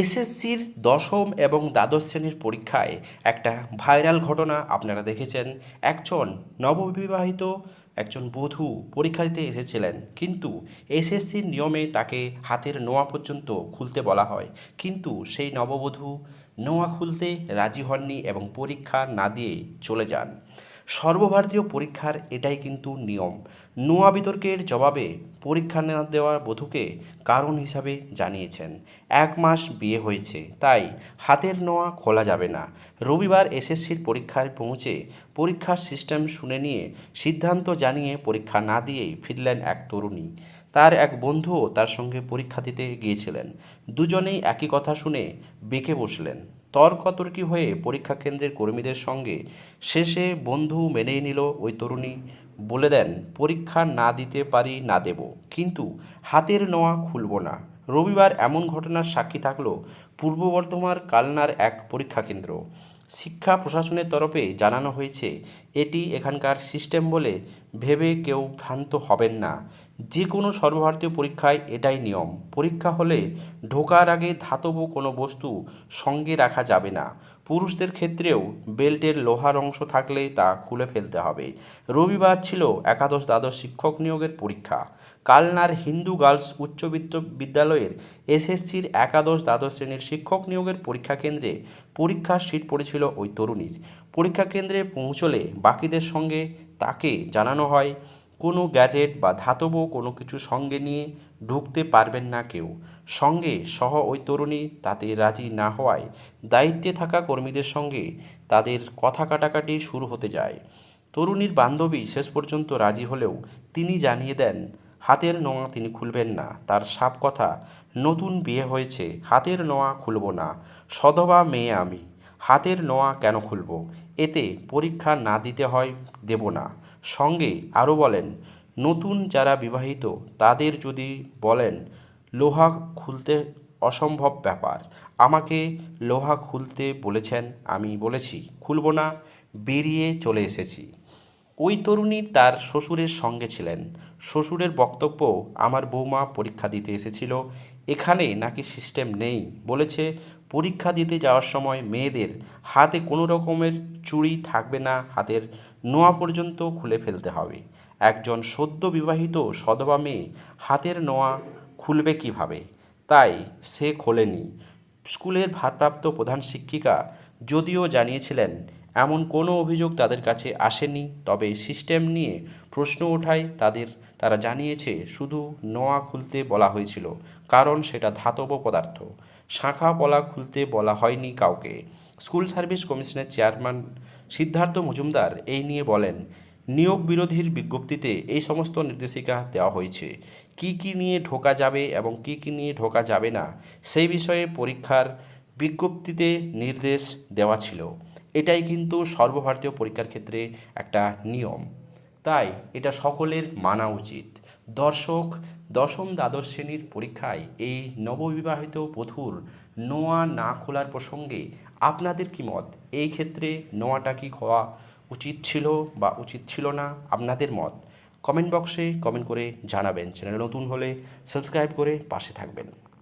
এসএসসির দশম এবং দ্বাদশ শ্রেণির পরীক্ষায় একটা ভাইরাল ঘটনা আপনারা দেখেছেন। একজন নববিবাহিত, একজন বধূ পরীক্ষা দিতে এসেছিলেন। কিন্তু এসএসসির নিয়মে তাকে হাতের নোয়া পর্যন্ত খুলতে বলা হয়। কিন্তু সেই নববধূ নোয়া খুলতে রাজি হননি এবং পরীক্ষা না দিয়ে চলে যান। সর্বভারতীয় পরীক্ষার এটাই কিন্তু নিয়ম। নোয়া বিতর্কের জবাবে পরীক্ষা না দেওয়া বধূকে কারণ হিসাবে জানিয়েছেন। এক মাস বিয়ে হয়েছে, তাই হাতের নোয়া খোলা যাবে না। রবিবার এসএসসির পরীক্ষায় পৌঁছে পরীক্ষার সিস্টেম শুনে নিয়ে সিদ্ধান্ত জানিয়ে পরীক্ষা না দিয়েই ফিরলেন এক তরুণী। তার এক বন্ধুও তার সঙ্গে পরীক্ষা দিতে গিয়েছিলেন। দুজনেই একই কথা শুনে বেঁকে বসলেন। তর্কাতর্কি হয়ে পরীক্ষা কেন্দ্রের কর্মীদের সঙ্গে শেষে বন্ধু মেনেই নিল ওই তরুণী। বলে দেন, পরীক্ষা না দিতে পারি, না দেব। কিন্তু হাতের নোয়া খুলব না। রবিবার এমন ঘটনার সাক্ষী থাকল পূর্ব বর্ধমান কালনার এক পরীক্ষা কেন্দ্র। শিক্ষা প্রশাসনের তরফে জানানো হয়েছে, এটি এখানকার সিস্টেম বলে ভেবে কেউ ভ্রান্ত হবেন না। যে কোনো সর্বভারতীয় পরীক্ষায় এটাই নিয়ম। পরীক্ষা হলে ঢোকার আগে ধাতব কোনো বস্তু সঙ্গে রাখা যাবে না। পুরুষদের ক্ষেত্রেও বেল্টের লোহার অংশ থাকলে তা খুলে ফেলতে হবে। রবিবার ছিল একাদশ দ্বাদশ শিক্ষক নিয়োগের পরীক্ষা। কালনার হিন্দু গার্লস উচ্চ বিদ্য- বিদ্যালয়ের এসএসসির একাদশ দ্বাদশ শ্রেণির শিক্ষক নিয়োগের পরীক্ষা কেন্দ্রে পরীক্ষার সিট পড়েছিল ওই তরুণীর। পরীক্ষা কেন্দ্রে পৌঁছলে বাকিদের সঙ্গে তাকে জানানো হয়, কোনো গ্যাজেট বা ধাতব কোনো কিছু সঙ্গে নিয়ে ঢুকতে পারবেন না কেউ। সঙ্গে সহ ওই তরুণী তাতে রাজি না হওয়ায় দায়িত্বে থাকা কর্মীদের সঙ্গে তাদের কথা কাটাকাটি শুরু হতে যায়। তরুণীর বান্ধবী শেষ পর্যন্ত রাজি হলেও তিনি জানিয়ে দেন, হাতের নোয়া তিনি খুলবেন না। তার সাপ কথা, নতুন বিয়ে হয়েছে, হাতের নোয়া খুলব না। সধবা মেয়ে আমি, হাতের নোয়া কেন খুলব? এতে পরীক্ষা না দিতে হয়, দেব না। সঙ্গে আরও বলেন, নতুন যারা বিবাহিত, তাদের যদি বলেন লোহা খুলতে অসম্ভব ব্যাপার। আমাকে লোহা খুলতে বলেছেন, আমি বলেছি, খুলব না, বেরিয়ে চলে এসেছি। ওই তরুণী তার শ্বশুরের সঙ্গে ছিলেন। শ্বশুরের বক্তব্য, আমার বৌমা পরীক্ষা দিতে এসেছিল, এখানে নাকি সিস্টেম নেই। বলেছে, পরীক্ষা দিতে যাওয়ার সময় মেয়েদের হাতে কোনো রকমের চুড়ি থাকবে না, হাতের নোয়া পর্যন্ত খুলে ফেলতে হবে। একজন সদ্য বিবাহিত সদবা মেয়ে হাতের নোয়া খুলবে কীভাবে? তাই সে খোলেনি। স্কুলের ভারপ্রাপ্ত প্রধান শিক্ষিকা যদিও জানিয়েছিলেন, এমন কোনো অভিযোগ তাদের কাছে আসেনি, তবে সিস্টেম নিয়ে প্রশ্ন ওঠায় তাদের, তারা জানিয়েছে শুধু নোয়া খুলতে বলা হয়েছিল, কারণ সেটা ধাতব পদার্থ। শাখা পলা খুলতে বলা হয়নি কাউকে। স্কুল সার্ভিস কমিশনের চেয়ারম্যান সিদ্ধার্থ মজুমদার এই নিয়ে বলেন নিয়োগ বিরোধীর বিজ্ঞপ্তিতে এই সমস্ত নির্দেশিকা দেওয়া হয়েছে। কি কি নিয়ে ঢোকা যাবে এবং কি কি নিয়ে ঢোকা যাবে না, সেই বিষয়ে পরীক্ষার বিজ্ঞপ্তিতে নির্দেশ দেওয়া ছিল। এটাই কিন্তু সর্বভারতীয় পরীক্ষার ক্ষেত্রে একটা নিয়ম। তাই এটা সকলের মানা উচিত। দর্শক, দশম দ্বাদশ শ্রেণির পরীক্ষায় এই নববিবাহিত বধূর নোয়া না খোলার প্রসঙ্গে আপনাদের কি মত? এই ক্ষেত্রে নোয়াটা কি হওয়া উচিত ছিল বা উচিত ছিল না আপনাদের মত? কমেন্ট বক্সে কমেন্ট করে জানাবেন। চ্যানেল নতুন হলে সাবস্ক্রাইব করে পাশে থাকবেন।